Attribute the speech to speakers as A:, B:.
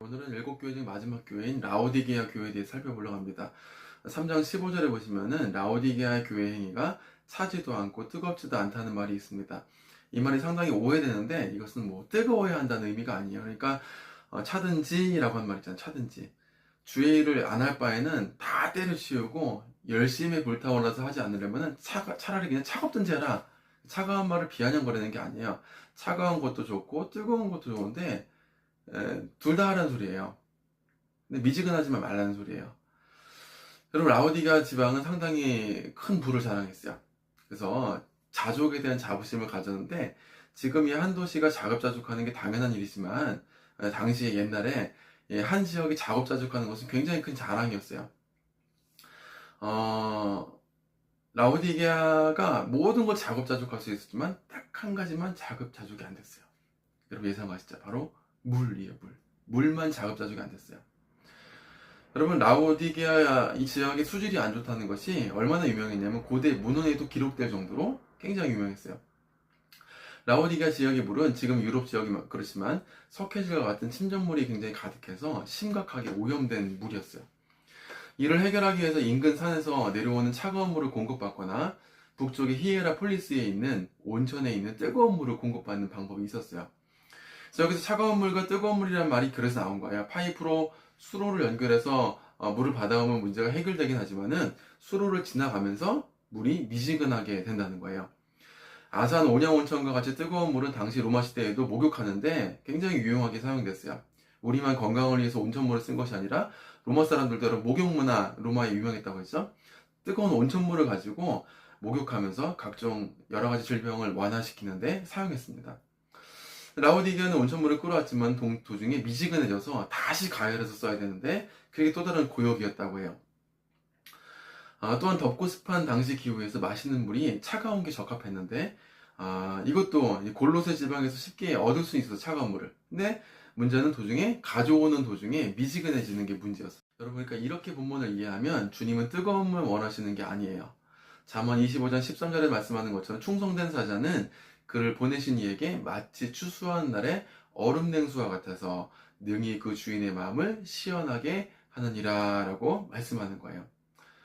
A: 오늘은 일곱 교회 중 마지막 교회인 라오디게아 교회에 대해 살펴보려고 합니다. 3장 15절에 보시면은 라오디게아 교회 행위가 차지도 않고 뜨겁지도 않다는 말이 있습니다. 이 말이 상당히 오해되는데 이것은 뭐 뜨거워야 한다는 의미가 아니에요. 그러니까 어, 차든지라고 한 말 있잖아요. 차든지. 주의 일을 안 할 바에는 다 때려치우고 열심히 불타올라서 하지 않으려면은 차, 차라리 그냥 차갑든지 해라. 차가운 말을 비아냥거리는 게 아니에요. 차가운 것도 좋고 뜨거운 것도 좋은데 둘 다 하라는 소리예요. 근데 미지근하지만 말라는 소리예요. 여러분 라우디가 지방은 상당히 큰 부를 자랑했어요. 그래서 자족에 대한 자부심을 가졌는데 지금 이 한 도시가 자급자족하는 게 당연한 일이지만 에, 당시에 옛날에 예, 한 지역이 자급자족하는 것은 굉장히 큰 자랑이었어요. 어, 라우디게아가 모든 걸 자급자족할 수 있었지만 딱 한 가지만 자급자족이 안 됐어요. 여러분 예상하시죠? 바로 물이에요, 물. 물만 자급자족이 안 됐어요. 여러분 라오디게아 이 지역의 수질이 안 좋다는 것이 얼마나 유명했냐면 고대 문헌에도 기록될 정도로 굉장히 유명했어요. 라오디게아 지역의 물은 지금 유럽 지역이 그렇지만 석회질과 같은 침전물이 굉장히 가득해서 심각하게 오염된 물이었어요. 이를 해결하기 위해서 인근 산에서 내려오는 차가운 물을 공급받거나 북쪽의 히에라 폴리스에 있는 온천에 있는 뜨거운 물을 공급받는 방법이 있었어요. 여기서 차가운 물과 뜨거운 물이라는 말이 그래서 나온 거예요. 파이프로 수로를 연결해서 어, 물을 받아오면 문제가 해결되긴 하지만은 수로를 지나가면서 물이 미지근하게 된다는 거예요. 아산 온양온천과 같이 뜨거운 물은 당시 로마 시대에도 목욕하는데 굉장히 유용하게 사용됐어요. 우리만 건강을 위해서 온천물을 쓴 것이 아니라 로마 사람들도 목욕 문화 로마에 유명했다고 했죠. 뜨거운 온천물을 가지고 목욕하면서 각종 여러 가지 질병을 완화시키는데 사용했습니다. 라우디게는 온천물을 끌어왔지만 동, 도중에 미지근해져서 다시 가열해서 써야 되는데 그게 또 다른 고역이었다고 해요. 아, 또한 덥고 습한 당시 기후에서 마시는 물이 차가운 게 적합했는데 아, 이것도 골로새 지방에서 쉽게 얻을 수 있어서 차가운 물을. 근데 문제는 도중에 가져오는 도중에 미지근해지는 게 문제였어요. 여러분 그러니까 이렇게 본문을 이해하면 주님은 뜨거운 물 원하시는 게 아니에요. 잠언 25장 13절에 말씀하는 것처럼 충성된 사자는 그를 보내신 이에게 마치 추수한 날에 얼음 냉수와 같아서 능히 그 주인의 마음을 시원하게 하느니라 라고 말씀하는 거예요.